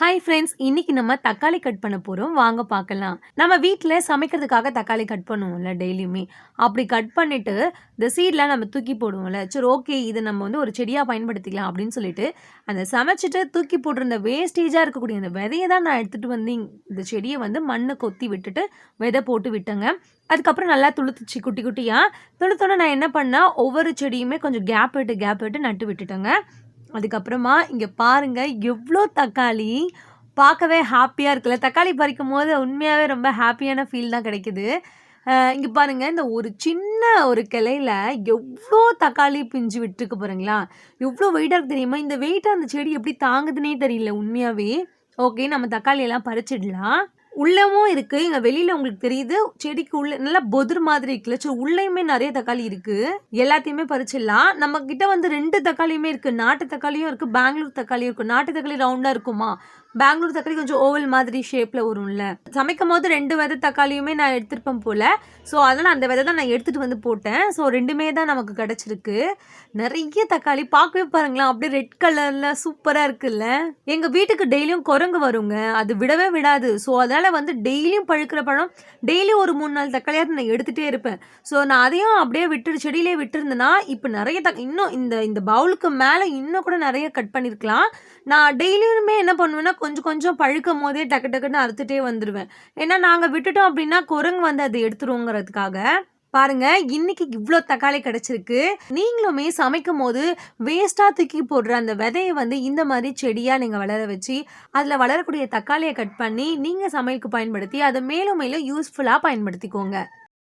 Hi friends இன்னைக்கு நம்ம தக்காளி கட் பண்ண போகிறோம் வாங்க பார்க்கலாம். நம்ம வீட்டில் சமைக்கிறதுக்காக தக்காளி கட் பண்ணுவோம்ல டெய்லியுமே அப்படி கட் பண்ணிட்டு இந்த சீட்லாம் நம்ம தூக்கி போடுவோம்ல. சரி ஓகே இது நம்ம வந்து ஒரு செடியாக பயன்படுத்திக்கலாம் அப்படின்னு சொல்லிட்டு அந்த சமைச்சிட்டு தூக்கி போட்டிருந்த வேஸ்டேஜாக இருக்கக்கூடிய அந்த விதையை தான் நான் எடுத்துகிட்டு வந்து இந்த செடியை வந்து மண்ணை கொத்தி விட்டுட்டு விதை போட்டு விட்டேங்க. அதுக்கப்புறம் நல்லா துளுத்துச்சு குட்டி குட்டியாக துளுத்தோட நான் என்ன பண்ணேன் ஒவ்வொரு செடியுமே கொஞ்சம் கேப் விட்டு கேப் விட்டு நட்டு விட்டுட்டேங்க. அதுக்கப்புறமா இங்கே பாருங்க எவ்வளோ தக்காளி பார்க்கவே ஹாப்பியாக இருக்குல்ல. தக்காளி பறிக்கும் போது உண்மையாகவே ரொம்ப ஹாப்பியான ஃபீல் தான் கிடைக்குது. இங்கே பாருங்கள் இந்த ஒரு சின்ன ஒரு கிளையில எவ்வளோ தக்காளி பிஞ்சு விட்டுருக்கு பாருங்களா. எவ்வளோ வெயிட்டாக இருக்கு தெரியுமா? இந்த வெயிட்டை அந்த செடி எப்படி தாங்குதுன்னே தெரியல உண்மையாகவே ஓகே நம்ம தக்காளியெல்லாம் பறிச்சிடலாம். உள்ளவும் இருக்குது இங்கே வெளியில் உங்களுக்கு தெரியுது. செடிக்கு உள்ள நல்லா பொதுர் மாதிரி இருக்குல்ல. ஸோ உள்ளேயுமே நிறைய தக்காளி இருக்குது எல்லாத்தையுமே பறிச்சிடலாம். நம்ம கிட்ட வந்து ரெண்டு தக்காளியுமே இருக்குது நாட்டு தக்காளியும் இருக்குது பெங்களூர் தக்காளியும் இருக்குது நாட்டு தக்காளி ரவுண்டாக இருக்குமா? பெங்களூர் தக்காளி கொஞ்சம் ஓவல் மாதிரி ஷேப்பில் வரும்ல. சமைக்கும் போது ரெண்டு விதை தக்காளியுமே நான் எடுத்துருப்பேன் போல். ஸோ அதனால் அந்த விதை தான் நான் எடுத்துகிட்டு வந்து போட்டேன். ஸோ ரெண்டுமே தான் நமக்கு கிடச்சிருக்கு. நிறைய தக்காளி பார்க்கவே பாருங்களேன் அப்படியே ரெட் கலரில் சூப்பராக இருக்குல்ல. எங்கள் வீட்டுக்கு டெய்லியும் குரங்கு வருங்க. அது விடவே விடாது. ஸோ அதனால் வந்து டெய்லியும் பழுக்கிற பழம் டெய்லி ஒரு மூணு நாள் தக்காளியாக நான் எடுத்துகிட்டே இருப்பேன். ஸோ நான் அதையும் அப்படியே விட்டு செடியிலே விட்டுருந்தேன்னா இப்போ நிறைய தக் இன்னும் இந்த இந்த பவுலுக்கு மேலே இன்னும் கூட நிறைய கட் பண்ணியிருக்கலாம் நான் டெய்லியுமே என்ன பண்ணுவேன்னா கொஞ்சம் கொஞ்சம் பழுக்கும் போதே டக்கு டக்குன்னு அறுத்துட்டே வந்துடுவேன் ஏன்னா நாங்கள் விட்டுட்டோம் அப்படின்னா குரங்கு வந்து அதை எடுத்துருவோங்கிறதுக்காக பாருங்க இன்னைக்கு இவ்வளோ தக்காளி கிடைச்சிருக்கு. நீங்களுமே சமைக்கும் போது வேஸ்ட்டாக தூக்கி போடுற அந்த விதையை வந்து இந்த மாதிரி செடியாக நீங்கள் வளர வச்சு அதில் வளரக்கூடிய தக்காளியை கட் பண்ணி நீங்கள் சமையலுக்கு பயன்படுத்தி அதை மேலும் மேலும் யூஸ்ஃபுல்லாக பயன்படுத்திக்கோங்க.